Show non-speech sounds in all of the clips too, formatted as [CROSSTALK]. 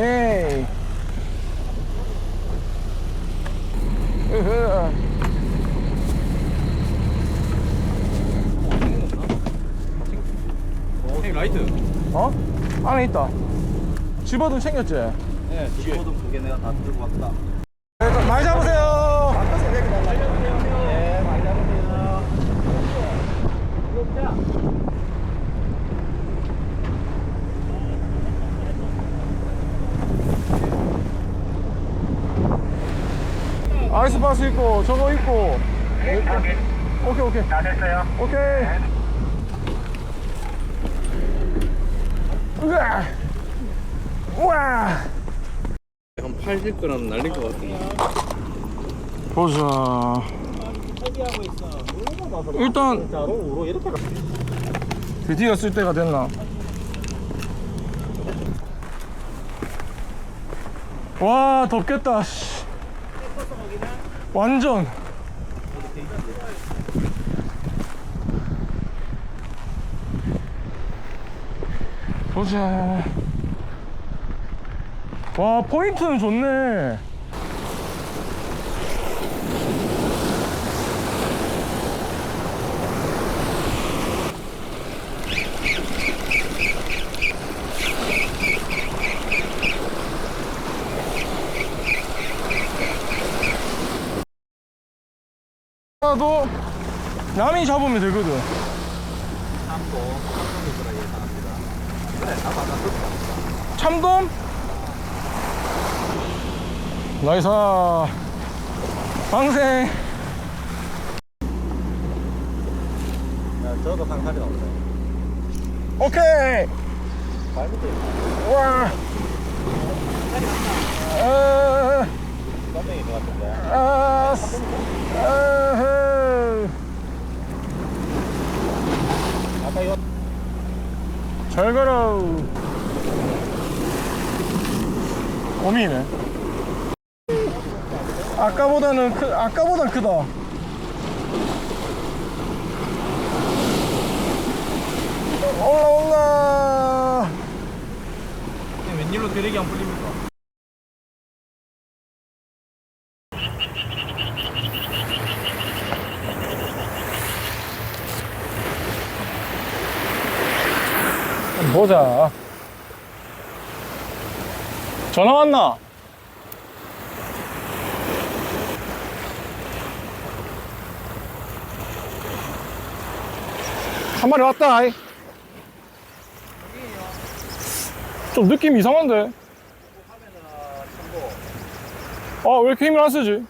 오케이. 으흐. 형님 라이트. 어? 안에 있다. 집어도 챙겼지? 네, 집어도 두개 내가 다 들고 왔다. 네, 많이 잡으세요. 네, 많이 잡으세요. 아이스박스 있고, 저거 있고. 오케이, 오케이. 다 됐어요. 오케이. 으아. 우와. 한 80g 날린 것 같은데. 보자. 일단 드디어 쓸 때가 됐나? 와 덥겠다. 씨. 완전. 보자. 와 포인트는 좋네. 나도 남이 잡으면 되거든. 참돔? 나이스. 방생. 야, 저도 상탈이 나오네. 오케이. 발밑에 와. 아, 것 같은데. 아, 이거 잘 가라. 고민이네. 아까보다는 크, 아까보다 크다. 올라 올라. 웬일로 드랙이 안 풀립니까? 보자 전화 왔나? 한 마리 왔다 아이. 좀 느낌 이상한데 아 왜 이렇게 힘을 안 쓰지?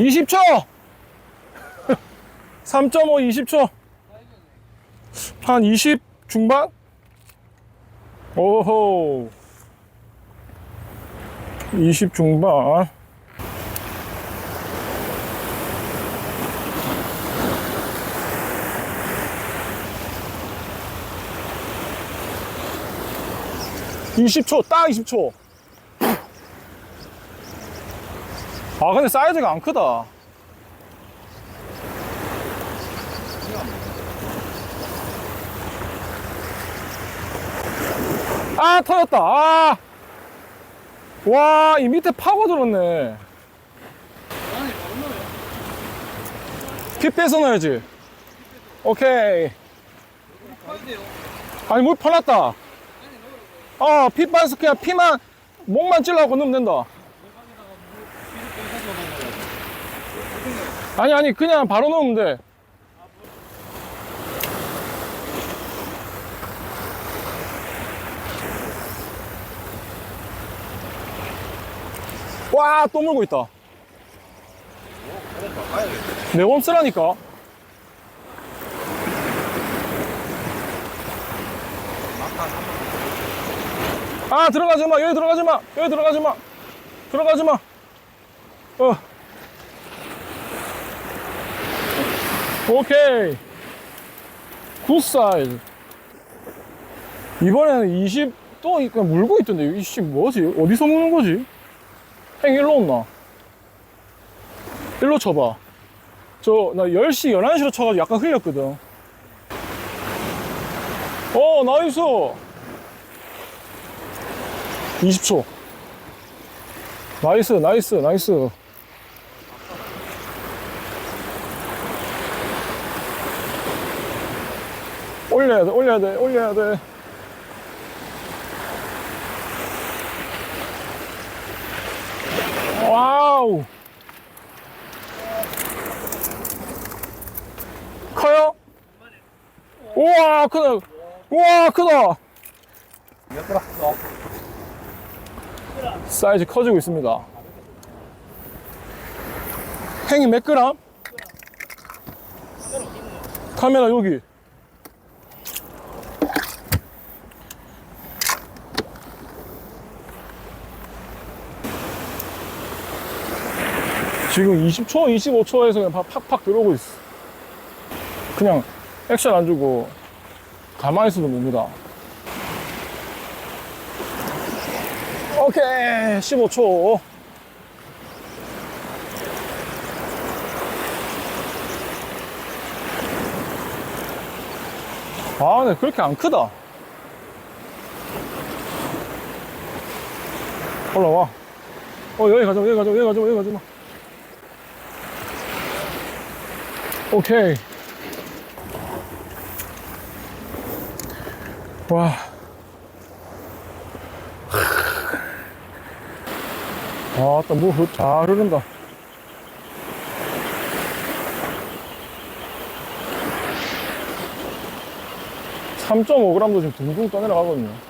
20초! 3.5 20초. 한 20 중반? 오호. 20 중반. (20초) 딱 (20초) 아 근데 사이즈가 안 크다. 아 터졌다. 아. 아와이 밑에 파고들었네. 피 빼서 넣어야지. 오케이. 아니 물 퍼놨다. 빠서 그냥 피만 목만 찔러갖고 넣으면 된다 아니 아니 그냥 바로 넣으면 돼 와, 또 물고 있다. 내몸 쓰라니까. 아, 들어가지 마. 여기 들어가지 마. 여기 들어가지 마. 들어가지 마. 어. 오케이. 굿 사이즈. 이번에는 20, 또 그냥 물고 있던데. 이씨, 뭐지? 어디서 무는 거지? 행 일로 온나? 일로 쳐봐. 저, 나 10시, 11시로 쳐가지고 약간 흘렸거든. 어, 나이스! 20초. 나이스, 나이스, 나이스. 올려야 돼, 올려야 돼, 올려야 돼. 와우! 커요? 우와, 크다. 우와, 크다. 사이즈 커지고 있습니다. 행이 몇 그램? 카메라 여기. 지금 20초, 25초에서 그냥 팍- 팍팍 들어오고 있어. 그냥 액션 안 주고 가만히 있어도 뭡니다. 오케이 15초 아 근데 그렇게 안 크다 올라와 어 여기 가자 여기 가자 여기 가자 여기 가자 오케이. 와. 아따 뭐잘 흐른다. 삼 3.5g도 지금 둥둥 떠내려가거든요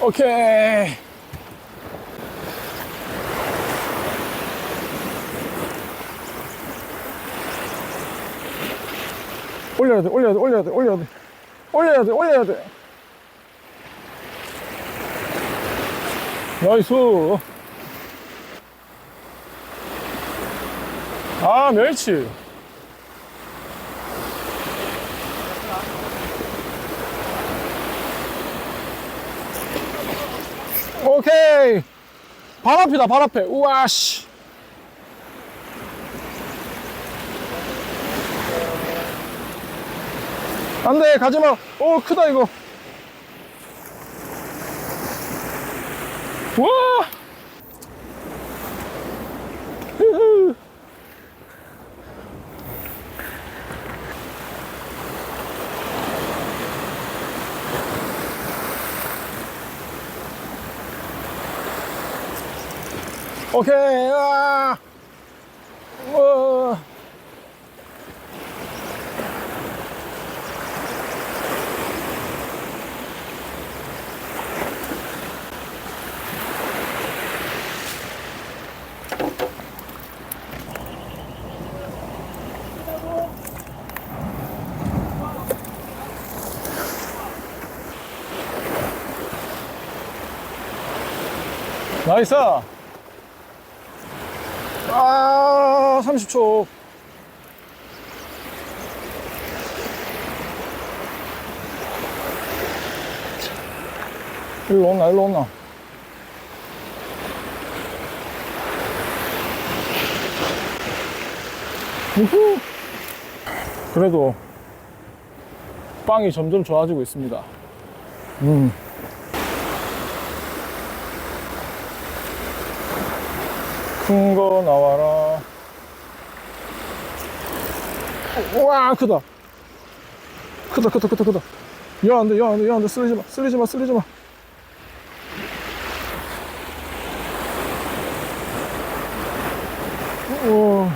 오케이 올려야 돼, 올려야 돼, 올려야 돼, 올려야 돼. 올려야 돼, 올려야 돼. 나이스. 아, 멸치. 오케이. 발 앞이다, 발 앞에. 우와, 씨. 안 돼, 가지 마. 오, 크다, 이거. 와! 흐흐. 오케이, 아! 우와. 나이스! 아, 30초. 일로 온나, 일로 온나. 우후! 그래도 빵이 점점 좋아지고 있습니다. 음. 큰 거 나와라. 우와, 크다. 크다, 크다, 크다, 크다. 야, 안 돼, 야, 안 돼, 야, 안 돼. 쓸리지 마, 쓸리지 마, 쓸리지 마. 오.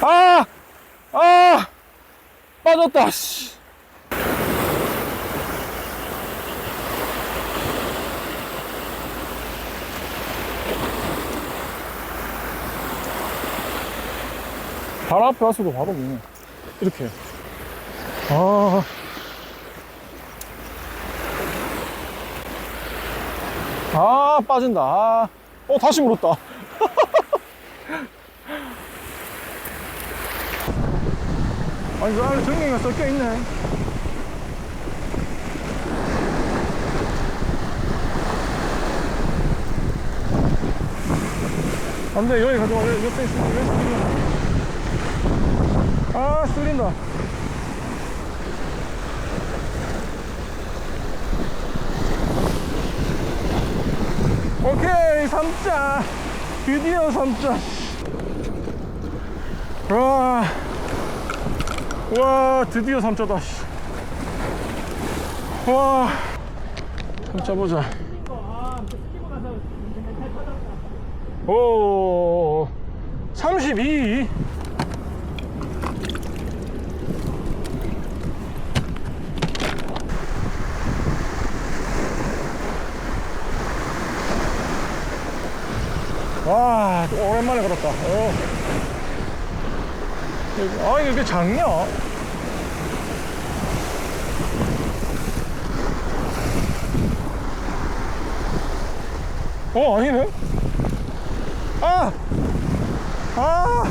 아! 아! 빠졌다, 씨. 바로 앞에 와서도 바로 보네. 이렇게. 아. 아, 빠진다. 아. 어, 다시 물었다. [LAUGHS] 아니, 그 안에 전갱이가 섞여 있네. 안 돼, 여기 가져와. 옆에 있으면, 옆에 있으면. 아, 쏠린다. 오케이, 3자. 드디어 3자. 와. 와, 드디어 3자다. 와. 3자 보자. 오. 32. 와, 또 오랜만에 걸었다. 어. 아, 이게 왜 작냐? 어, 아니네? 아! 아!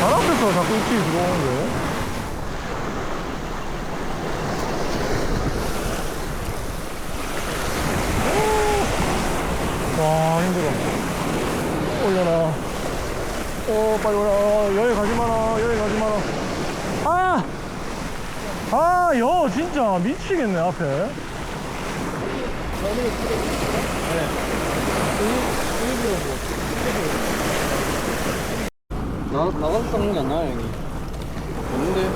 발 앞에서 자꾸 입질이 들어오는데? 와 힘들어 올려라 어 빨리 올라 어, 여기 가지 마라 여기 가지 마라 아! 아, 여 진짜 미치겠네 앞에 나, 나가서 닦는 게안 나요, 형이. 없는데?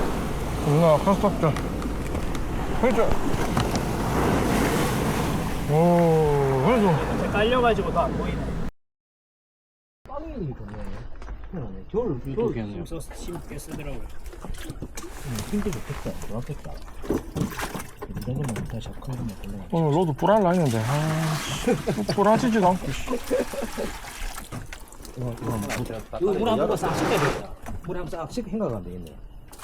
누나 탑자 그렇죠 오 그래도 깔려가지고 더안 보이네. 빵이 좋네. 희한하네. 겨울, 겨울 좋겠네요. 힘써 힘게 쓰더라고요. 힘도 좋겠다. 좋았겠다. 이런 거만 다 잡고 하면 걸려. 오늘 로드 불안 라인인데 아 불안치지도 않고 씨. 이거 물한번싹 씻어야 되겠다. 물한번싹 씻고 생각 안 되겠네.